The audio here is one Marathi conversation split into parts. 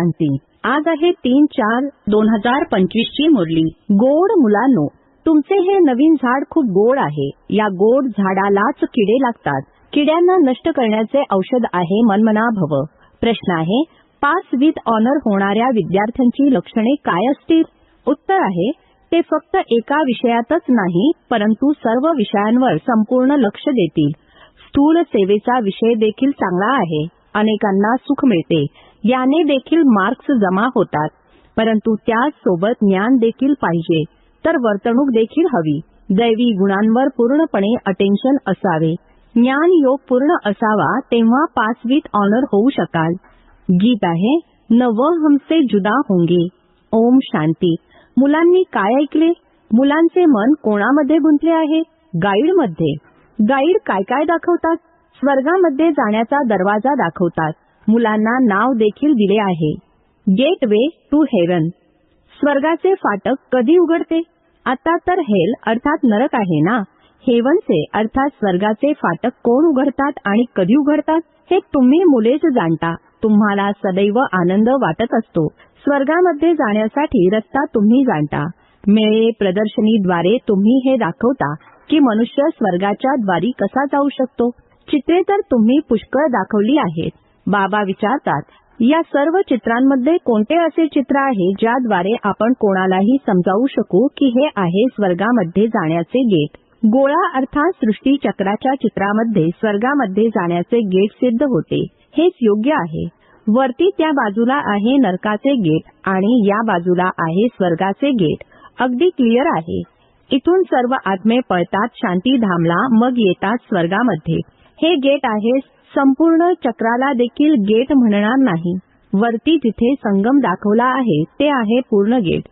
शांती आज आहे तीन चार दोन हजार पंचवीस ची मुरली. गोड मुलांनो तुमचे हे नवीन झाड खूप गोड आहे. या गोड झाडालाच किडे लागतात. किड्यांना नष्ट करण्याचे औषध आहे मनमना भव प्रश्न आहे पास विथ ऑनर होणाऱ्या विद्यार्थ्यांची लक्षणे काय असतील? उत्तर आहे ते फक्त एका विषयातच नाही परंतु सर्व विषयांवर संपूर्ण लक्ष देतील. स्थूल सेवेचा विषय देखील चांगला आहे. अनेकांना सुख मिळते. याने देखील मार्क्स जमा होतात. परंतु त्याचसोबत ज्ञान देखील पाहिजे. तर वर्तणूक देखील हवी. दैवी गुणांवर पूर्णपणे अटेन्शन असावे. ज्ञान योग पूर्ण असावा तेव्हा पास विथ ऑनर होऊ शकाल. गीत आहे नव हमसे जुदा होंगे. ओम शांती. मुलांनी काय ऐकले? मुलांचे मन कोणामध्ये गुंतले आहे? गाईडमध्ये गाईड काय काय दाखवतात? स्वर्गामध्ये जाण्याचा दरवाजा दाखवतात. मुलांना नाव देखील दिले आहे. गेट वे टू हेवन स्वर्गाचे फाटक कधी उघडते? आता तर हेल अर्थात नरक आहे ना? हेवनचे अर्थात स्वर्गाचे फाटक कोण उघडतात आणि कधी उघडतात? हे तुम्ही मुलेच जाणता. तुम्हाला सदैव आनंद वाटत असतो. स्वर्गामध्ये जाण्यासाठी रस्ता तुम्ही जाणता. मेळे प्रदर्शनीद्वारे तुम्ही हे दाखवता की मनुष्य स्वर्गाच्या द्वारी कसा जाऊ शकतो? चित्रे तर तुम्ही पुष्कळ दाखवली आहेत. बाबा विचारतात या सर्व चित्रांमध्ये कोणते असे चित्र आहे ज्याद्वारे आपण कोणालाही समजावू शकू की हे आहे स्वर्गामध्ये जाण्याचे गेट? गोळा अर्थात सृष्टी चक्राच्या चित्रामध्ये स्वर्गामध्ये जाण्याचे गेट सिद्ध होते. हेच योग्य आहे. वरती त्या बाजूला आहे नरकाचे गेट आणि या बाजूला आहे स्वर्गाचे गेट. अगदी क्लिअर आहे. इथून सर्व आत्मे पळतात शांती धामला मग येतात स्वर्गामध्ये. हे गेट आहे संपूर्ण चक्राला देखील गेट म्हणणार नाही. वरती जिथे संगम दाखवला आहे ते आहे पूर्ण गेट.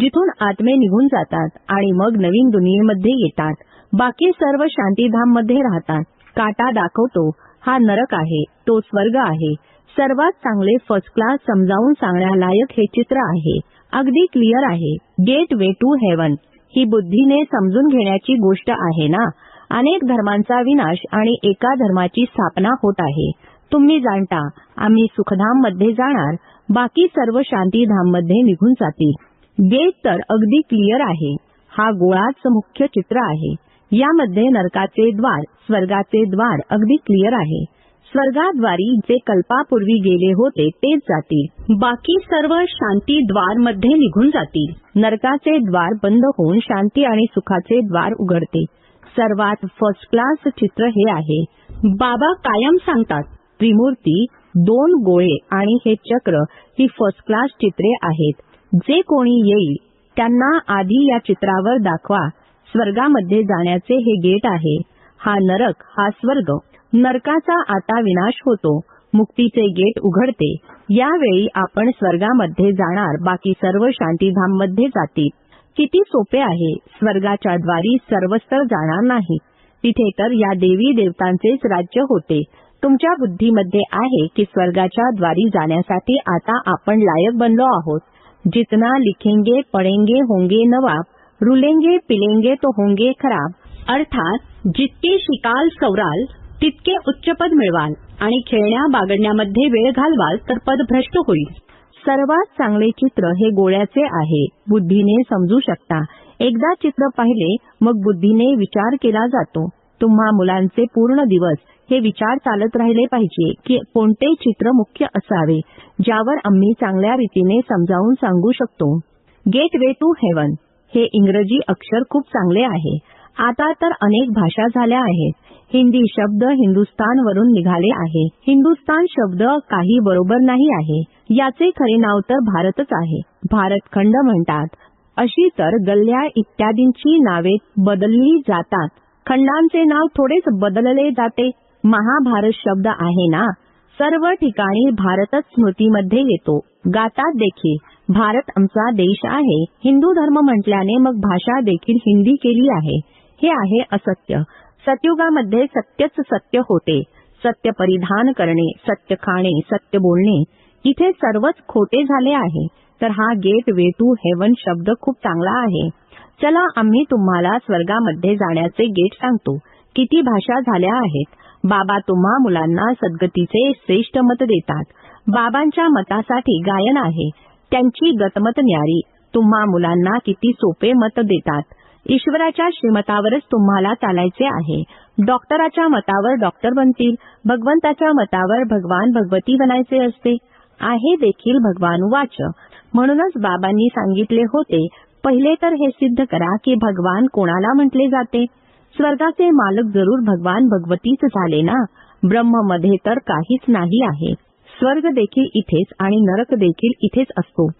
जिथून आत्मे निघून जातात आणि मग नवीन दुनियेमध्ये येतात. बाकी सर्व शांतीधाममध्ये राहतात. काटा दाखवतो हा नरक आहे तो स्वर्ग आहे. सर्वात चांगले फर्स्ट क्लास समजावून सांगण्यालायक हे चित्र आहे. अगदी क्लिअर आहे. गेट वे टू हेवन ही बुद्धीने समजून घेण्याची गोष्ट आहे ना? अनेक धर्मांचा विनाश आणि एका धर्माची स्थापना होत आहे. तुम्ही जाणता आम्ही सुखधाममध्ये जाणार बाकी सर्व शांतीधाममध्ये निघून जातील. गेट तर अगदी क्लिअर आहे. हा गोळाच मुख्य चित्र आहे. यामध्ये नरकाचे द्वार स्वर्गाचे द्वार अगदी क्लिअर आहे. स्वर्गाद्वारी जे कल्पापूर्वी गेले होते तेच जातील. बाकी सर्व शांती द्वारमध्ये निघून जातील. नरकाचे द्वार बंद होऊन शांती आणि सुखाचे द्वार उघडते. सर्वात फर्स्ट क्लास चित्र हे आहे. बाबा कायम सांगतात त्रिमूर्ती दोन गोळे आणि हे चक्र ही फर्स्ट क्लास चित्रे आहेत. जे कोणी येईल त्यांना आधी या चित्रावर दाखवा. स्वर्गामध्ये जाण्याचे हे गेट आहे. हा नरक हा स्वर्ग. नरकाचा आता विनाश होतो. मुक्तीचे गेट उघडते. यावेळी आपण स्वर्गामध्ये जाणार. बाकी सर्व शांतीधाममध्ये जातील. किती सोपे आहे? स्वर्गाच्या द्वारी सर्वस्तर जाणार नाही. तिथे तर या देवी देवतांचेच राज्य होते. तुमच्या बुद्धीमध्ये आहे की स्वर्गाच्या द्वारी जाण्यासाठी आता आपण लायक बनलो आहोत. जितना लिखेंगे पडेंगे होंगे नवाब रुलेंगे पिलेंगे तो होंगे खराब. अर्थात जितके शिकाल सवराल तितके उच्चपद मिळवाल. आणि खेळण्या बागडण्यामध्ये वेळ घालवाल तर पद भ्रष्ट होईल. सर्वात चांगले चित्र हे गोळ्याचे आहे. बुद्धीने समजू शकता. एकदा चित्र पाहिले मग बुद्धीने विचार केला जातो. तुम्हा मुलांचे पूर्ण दिवस हे विचार चालत राहिले पाहिजे की कोणते चित्र मुख्य असावे ज्यावर आम्ही चांगल्या रीतीने समजावून सांगू शकतो. गेट वे टू हेवन हे इंग्रजी अक्षर खूप चांगले आहे. आता तर अनेक भाषा झाल्या आहेत. हिंदी शब्द हिंदुस्तान वरून निघाले आहे. हिंदुस्तान शब्द काही बरोबर नाही आहे. याचे खरे नाव तर भारतच आहे. भारत खंड म्हणतात अशी तर गल्ल्या इत्यादींची नावे बदलली जातात. खंडांचे नाव थोडेच बदलले जाते. महाभारत शब्द आहे ना? सर्व ठिकाणी भारतच स्मृतीमध्ये येतो. गातात देखील भारत आमचा देश आहे. हिंदू धर्म म्हटल्याने मग भाषा देखील हिंदी केली आहे. हे आहे असत्य. सत्ययुगामध्ये सत्यच सत्य होते. सत्य परिधान करणे सत्य खाणे सत्य बोलणे इथे सर्वच खोटे झाले आहे. तर हा गेट वे टू हेवन शब्द खूप चांगला आहे. चला आम्ही तुम्हाला स्वर्गामध्ये जाण्याचे गेट सांगतो. किती भाषा झाल्या आहेत. बाबा तुम्हा मुलांना सद्गतीचे श्रेष्ठ मत देतात. बाबांच्या मतासाठी गायन आहे. त्यांची गतमत न्यारी. तुम्हा मुलांना किती सोपे मत देतात. ईश्वराच्या श्रीमतावरच तुम्हाला चालायचे आहे. डॉक्टराच्या मतावर डॉक्टर बनतील भगवंताच्या मतावर भगवान भगवती बनायचे असते. आहे देखील भगवान वाच. म्हणूनच बाबांनी सांगितले होते पहिले तर हे सिद्ध करा की भगवान कोणाला म्हटले जाते? स्वर्गाचे मालक जरूर भगवान भगवतीच झाले ना? ब्रह्ममध्ये तर काहीच नाही आहे. स्वर्ग देखील इथेच आणि नरक देखील इथेच असतो.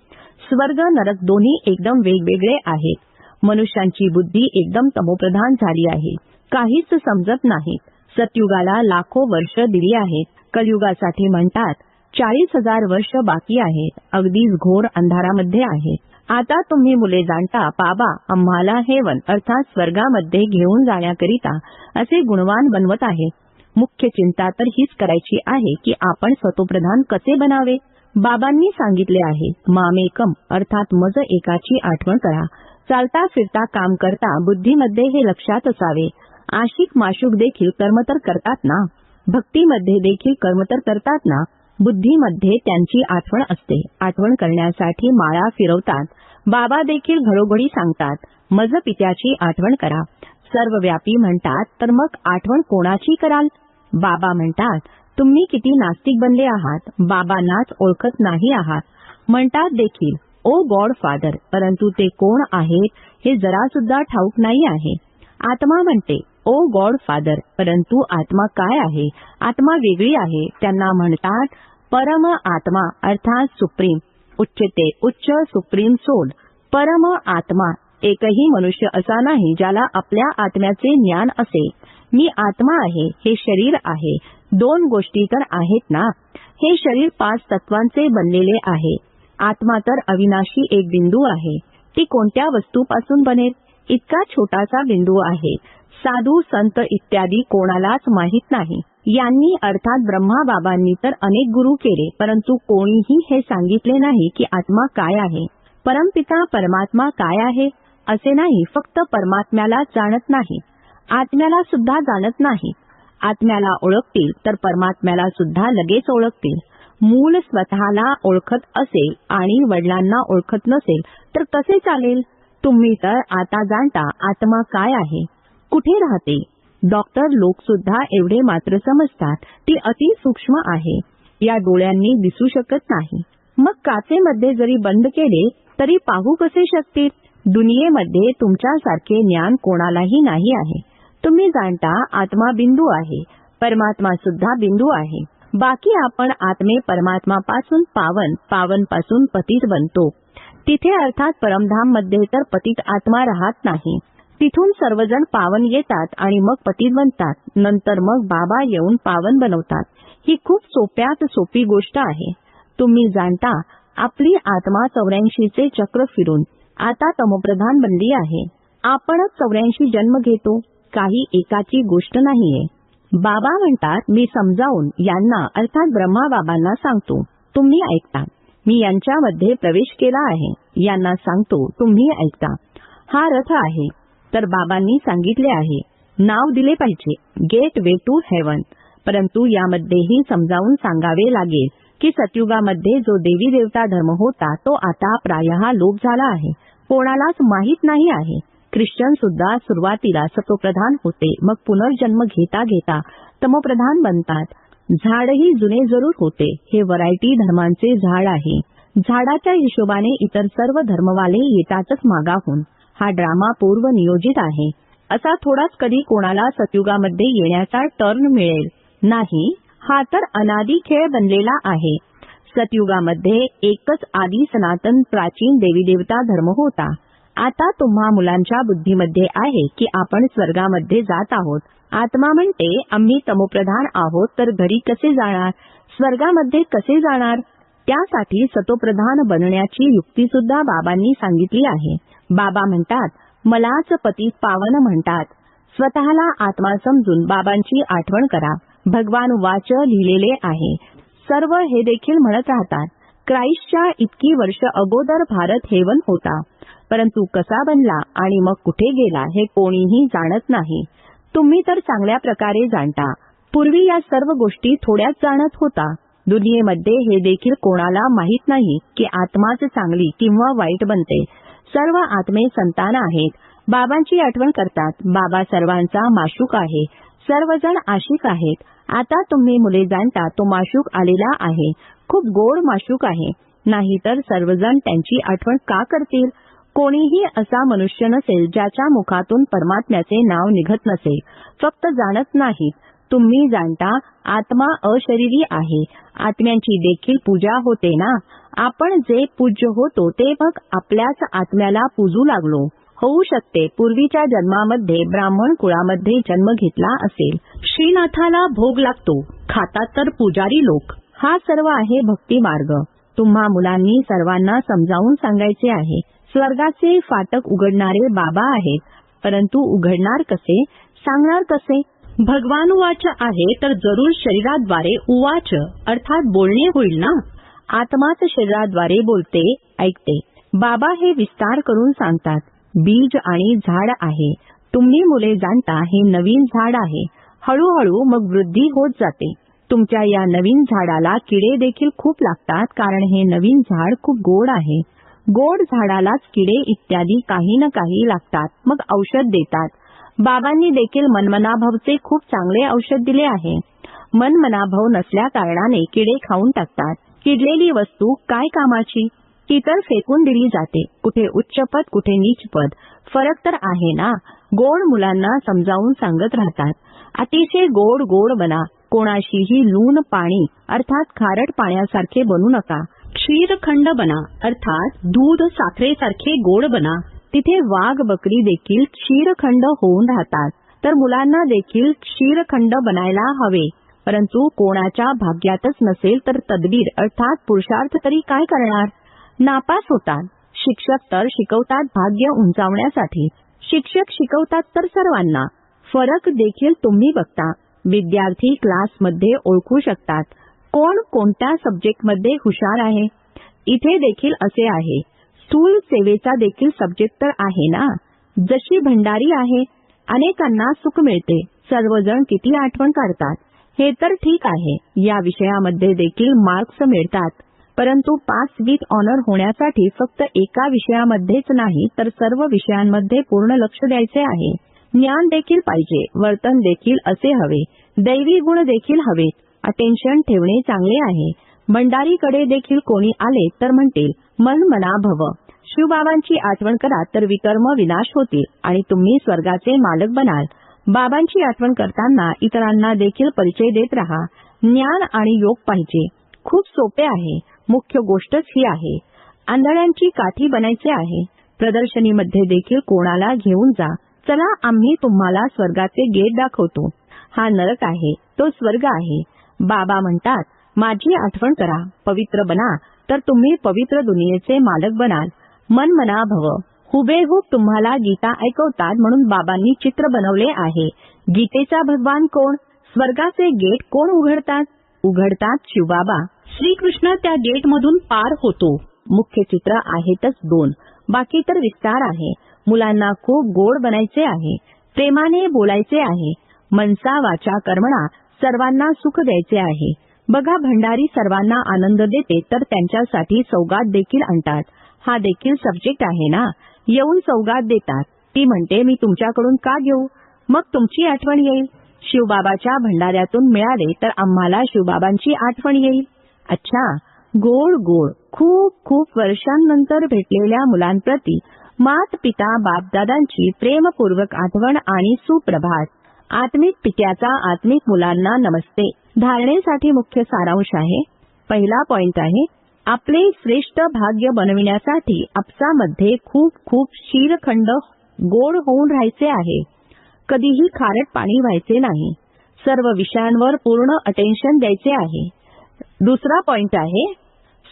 स्वर्ग नरक दोन्ही एकदम वेगवेगळे आहेत. मनुष्यांची बुद्धी एकदम तमोप्रधान झाली आहे. काहीच समजत नाही सतयुगाला लाखो वर्ष दिली आहेत. कलयुगासाठी म्हणतात चाळीस हजार वर्ष बाकी आहेत. अगदीच घोर अंधारामध्ये आहेत. आता तुम्ही मुले जाणता बाबा आम्हाला हेवन अर्थात स्वर्गामध्ये घेऊन जाण्याकरिता असे गुणवान बनवत आहे. मुख्य चिंता तर हीच करायची आहे की आपण स्वतोप्रधान कसे बनावे? बाबांनी सांगितले आहे मामेकम अर्थात मज एकाची आठवण करा. चालता फिरता काम करता बुद्धीमध्ये हे लक्षात असावे. आशिक माशुक देखील कर्मतर करतात ना? भक्तीमध्ये देखील कर्म तर करतात ना? बुद्धीमध्ये त्यांची आठवण असते. आठवण करण्यासाठी माळा फिरवतात. बाबा देखील घडोघडी सांगतात मज पित्याची आठवण करा. सर्व व्यापी म्हणतात तर मग आठवण कोणाची कराल? बाबा म्हणतात तुम्ही किती नास्तिक बनले आहात. बाबांनाच ओळखत नाही आहात. म्हणतात देखील ओ गॉड फादर परंतु ते कोण आहेत हे जरा सुद्धा ठाऊक नाही आहे. आत्मा म्हणते ओ गॉड फादर परंतु आत्मा काय आहे? आत्मा वेगळी आहे त्यांना म्हणतात परम आत्मा अर्थात सुप्रीम. उच्चते उच्च सुप्रीम सोल. परम आत्मा एकही मनुष्य असा नाही ज्याला आपल्या आत्म्याचे ज्ञान असे मी आत्मा आहे हे शरीर आहे. दोन गोष्टी तर आहेत ना? हे शरीर पाच तत्वांचे बनलेले आहे. आत्मा तर अविनाशी एक बिंदू आहे. ती कोणत्या वस्तूपासून बनेल? इतका छोटासा बिंदू आहे. साधू संत इत्यादी कोणालाच माहीत नाही. यांनी अर्थात ब्रह्मा बाबांनी तर अनेक गुरु केले परंतु कोणीही हे सांगितले नाही की आत्मा काय आहे. परमपिता परमात्मा काय आहे असे नाही फक्त परमात्म्याला जाणत नाही. आत्म्याला सुद्धा जाणत नाही. आत्म्याला ओळखतील तर परमात्म्याला सुद्धा लगेच ओळखतील. मूल स्वतःला ओळखत असेल आणि वडिलांना ओळखत नसेल तर कसे चालेल? तुम्ही तर आता जाणता आत्मा काय आहे. कुठे राहते? डॉक्टर लोक सुद्धा एवढे मात्र समजतात ती अति सूक्ष्म आहे. या डोळ्यांनी दिसू शकत नाही. मग काचेमध्ये जरी बंद केले तरी पाहू कसे शकतील दुनियेमध्ये तुमच्यासारखे ज्ञान कोणालाही नाही आहे. तुम्ही जाणता आत्मा बिंदू आहे परमात्मा सुद्धा बिंदू आहे. बाकी आपण आत्मे परमात्मापासून पावन पावनपासून पतित बनतो. तिथे अर्थात परमधाममध्ये तर पतित आत्मा राहत नाही. तिथून सर्वजण पावन येतात आणि मग पतित बनतात. नंतर मग बाबा येऊन पावन बनवतात. ही खूप सोप्यात सोपी गोष्ट आहे. तुम्ही जाणता आपली आत्मा चौऱ्याऐंशीचे चक्र फिरून. आता तमप्रधान बनली आहे. आपणच चौऱ्याऐंशी जन्म घेतो. काही एकाची गोष्ट नाहीये. बाबा म्हणतात मी समजावून यांना अर्थात ब्रह्मा बाबांना सांगतो. तुम्ही ऐकता. मी यांच्यामध्ये प्रवेश केला आहे. यांना सांगतो तुम्ही ऐकता. हा रथ आहे. तर बाबांनी सांगितले आहे. नाव दिले पाहिजे. Gateway to heaven. परंतु यामध्येही समजावून सांगावे लागेल की सतयुगामध्ये जो देवी देवता धर्म होता तो आता प्रायः लोप झाला आहे. कोणालाच माहीत नाही आहे. ख्रिश्चन सुद्धा सुरुवातीला सतोप्रधान होते. मग पुनर्जन्म घेता घेता तमोप्रधान बनतात. झाडही जुने जरूर होते. हे व्हरायटी धर्मांचे झाड आहे. झाडाच्या हिशोबाने इतर सर्व धर्मवाले येतातच मागाहून. हा ड्रामा पूर्व नियोजित आहे. असा थोडाच कधी कोणाला सतयुगामध्ये येण्याचा टर्न मिळेल? नाही. हा तर अनादी खेळ बनलेला आहे. सतयुगामध्ये एकच आदी सनातन प्राचीन देवी देवता धर्म होता. आता तुम्हा मुलांच्या बुद्धीमध्ये आहे की आपण स्वर्गामध्ये जात आहोत. आत्मा म्हणते आम्ही तमोप्रधान आहोत तर घरी कसे जाणार? स्वर्गामध्ये कसे जाणार? त्यासाठी सतोप्रधान बनण्याची युक्ती सुद्धा बाबांनी सांगितली आहे. बाबा म्हणतात मलाच पती पावन म्हणतात. स्वतःला आत्मा समजून बाबांची आठवण करा. भगवान वाच लिहिलेले आहे. सर्व हे देखील म्हणत राहतात. क्राईस्टच्या इतकी वर्ष अगोदर भारत हेवन होता. परंतु कसा बनला आणि मग कुठे गेला हे कोणीही जाणत नाही. तुम्ही तर चांगल्या प्रकारे जाणता. पूर्वी या सर्व गोष्टी थोड्याच जाणत होता. दुनियेमध्ये हे देखील कोणाला माहीत नाही की आत्माच चांगली किंवा वाईट बनते. सर्व आत्मे संतान आहेत. बाबांची आठवण करतात. बाबा सर्वांचा माशूक आहे. सर्वजण आशिक आहेत. आता तुम्ही मुले जाणता तो माशूक आलेला आहे. खूप गोड माशूक आहे. नाहीतर सर्वजण त्यांची आठवण का करतील? कोणीही असा मनुष्य नसेल ज्याच्या मुखातून परमात्म्याचे नाव निघत नसेल फक्त जाणत नाहीत. तुम्ही जाणता आत्मा अशरीरी आहे. आत्म्यांची देखील पूजा होते ना? आपण जे पूज्य होतो ते मग आपल्याच आत्म्याला पूजू लागलो. होऊ शकते पूर्वीच्या जन्मामध्ये ब्राह्मण कुळामध्ये जन्म घेतला असेल. श्रीनाथाला भोग लागतो. खातात तर पुजारी लोक. हा सर्व आहे भक्ती मार्ग तुम्हा मुलांनी सर्वांना समजावून सांगायचे आहे. स्वर्गाचे फाटक उघडणारे बाबा आहेत. परंतु उघडणार कसे? सांगणार कसे? भगवान उवाच आहे तर जरूर शरीराद्वारे उवाच अर्थात बोलणे होईल ना? आत्माच शरीराद्वारे बोलते ऐकते. बाबा हे विस्तार करून सांगतात बीज आणि झाड आहे. तुम्ही मुले जाणता हे नवीन झाड आहे. हळूहळू मग वृद्धी होत जाते. तुमच्या या नवीन झाडाला किडे देखील खूप लागतात कारण हे नवीन झाड खूप गोड आहे. गोड झाडालाच किडे इत्यादी काही ना काही लागतात. मग औषध देतात. बाबांनी देखील मनमनाभवचे खूप चांगले औषध दिले आहे. मनमनाभव नसल्या कारणाने किडे खाऊन टाकतात. किडलेली वस्तू काय कामाची? ती तर फेकून दिली जाते. कुठे उच्चपद कुठे नीचपद फरक तर आहे ना? गोड मुलांना समजावून सांगत राहतात. अतिशय गोड गोड बना. कोणाशीही लून पाणी अर्थात खारट पाण्यासारखे बनू नका. क्षीरखंड बना अर्थात दूध साखरेसारखे गोड बना. तिथे वाघ बकरी देखील क्षीरखंड होऊन राहतात. तर मुलांना देखील क्षीरखंड बनायला हवे. परंतु कोणाच्या भाग्यातच नसेल तर तदबीर अर्थात पुरुषार्थ तरी काय करणार? नापास होतात. शिक्षक तर शिकवतात भाग्य उंचावण्यासाठी. शिक्षक शिकवतात तर सर्वांना. फरक देखील तुम्ही बघता. विद्यार्थी क्लासमध्ये ओळखू शकतात. कोण कोणत्या सब्जेक्टमध्ये हुशार आहे? इथे देखील असे आहे. स्थूल सेवेचा देखील सब्जेक्ट तर आहे ना? जशी भंडारी आहे अनेकांना सुख मिळते. सर्वजण किती आठवण काढतात हे तर ठीक आहे. या विषयामध्ये देखील मार्क्स मिळतात. परंतु पास विथ ऑनर होण्यासाठी फक्त एका विषयामध्येच नाही तर सर्व विषयांमध्ये पूर्ण लक्ष द्यायचे आहे. ज्ञान देखील पाहिजे. वर्तन देखील असे हवे. दैवी गुण देखील हवेत. अटेन्शन ठेवणे चांगले आहे. भंडारीकडे देखील कोणी आले तर म्हणतील मन मना भव. शिवबाबांची आठवण करा तर विकर्म विनाश होतील आणि तुम्ही स्वर्गाचे मालक बनाल. बाबांची आठवण करताना इतरांना देखील परिचय देत राहा. ज्ञान आणि योग पाहिजे. खूप सोपे आहे. मुख्य गोष्टच ही आहे. आंधळ्यांची काठी बनायचे आहे. प्रदर्शनीमध्ये देखील कोणाला घेऊन जा. चला आम्ही तुम्हाला स्वर्गाचे गेट दाखवतो. हा नरक आहे. तो स्वर्ग आहे. बाबा म्हणतात माझी आठवण करा पवित्र बना तर तुम्ही पवित्र दुनियेचे मालक बनाल. मन मना भव. हुबेहूब तुम्हाला गीता ऐकवतात म्हणून बाबांनी चित्र बनवले आहे. गीतेचा भगवान कोण? स्वर्गाचे गेट कोण उघडतात? उघडतात शिवबाबा श्रीकृष्ण त्या गेटमधून पार होतो. मुख्य चित्र आहेतच दोन. बाकी तर विस्तार आहे. मुलांना खूप गोड बनायचे आहे. प्रेमाने बोलायचे आहे. मनसा वाचा कर्मणा सर्वांना सुख द्यायचे आहे. बघा भंडारी सर्वांना आनंद देते तर त्यांच्यासाठी सौगात देखील आणतात. हा देखील सब्जेक्ट आहे ना? येऊन सौगात देतात. ती म्हणते मी तुमच्याकडून का घेऊ? मग तुमची आठवण येईल. शिवबाबाच्या भंडाऱ्यातून मिळाले तर आम्हाला शिवबाबांची आठवण येईल. अच्छा. गोड गोड. खूप खूप वर्षांनंतर भेटलेल्या मुलांप्रती मात पिता बापदादांची प्रेमपूर्वक आठवण आणि सुप्रभात. आत्मिक पित्याचा आत्मिक मुलांना नमस्ते. धारणेसाठी मुख्य सारांश आहे. पहिला पॉइंट आहे आपले श्रेष्ठ भाग्य बनविण्यासाठी आपसामध्ये खूप खूप शिरखंड गोड होऊन राहायचे आहे. कधीही खारट पाणी व्हायचे नाही. सर्व विषयांवर पूर्ण अटेन्शन द्यायचे आहे. दुसरा पॉइंट आहे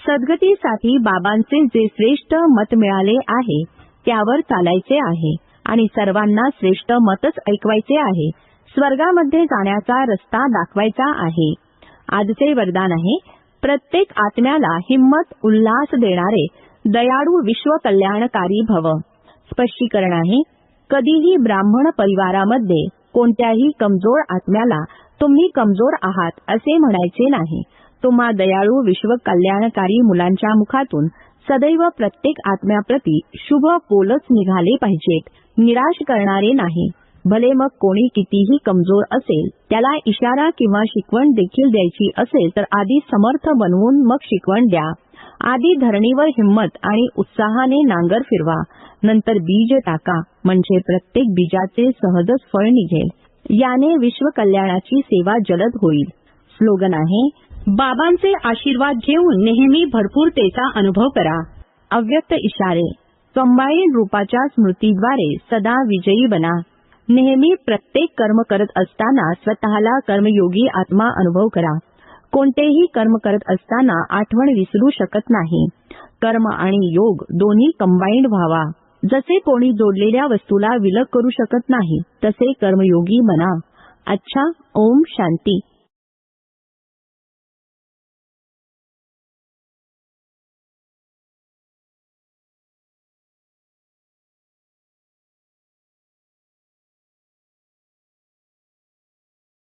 सद्गतीसाठी बाबांचे जे श्रेष्ठ मत मिळाले आहे त्यावर चालायचे आहे. आणि सर्वांना श्रेष्ठ मतच ऐकवायचे आहे. स्वर्गामध्ये जाण्याचा रस्ता दाखवायचा आहे. आजचे वरदान आहे प्रत्येक आत्म्याला हिम्मत उल्हास देणारे दयाळू विश्व कल्याणकारी भव. स्पष्टीकरण आहे कधीही ब्राह्मण परिवारामध्ये कोणत्याही कमजोर आत्म्याला तुम्ही कमजोर आहात असे म्हणायचे नाही. तुम्हा दयाळू विश्व कल्याणकारी मुलांच्या मुखातून सदैव प्रत्येक आत्म्याप्रती शुभ बोलच निघाले पाहिजेत. निराश करणारे नाही. भले मग कोणी कितीही कमजोर असेल त्याला इशारा किंवा शिकवण देखील द्यायची असेल तर आधी समर्थ बनवून मग शिकवण द्या. आधी धरणीवर हिंमत आणि उत्साहाने नांगर फिरवा. नंतर बीज टाका म्हणजे प्रत्येक बीजाचे सहजच फळ निघेल. याने विश्व कल्याणाची सेवा जलद होईल. स्लोगन आहे बाबांचे आशीर्वाद घेऊन नेहमी भरपूरतेचा अनुभव करा. अव्यक्त इशारे. कंबाईन रूपाच्या स्मृतीद्वारे सदा विजयी बना. नेहमी प्रत्येक कर्म करत असताना स्वतःला कर्मयोगी आत्मा अनुभव करा. कोणतेही कर्म करत असताना आठवण विसरू शकत नाही. कर्म आणि योग दोन्ही कंबाईंड व्हावा. जसे कोणी जोडलेल्या वस्तूला विलग करू शकत नाही तसे कर्मयोगी बना. अच्छा ओम शांती.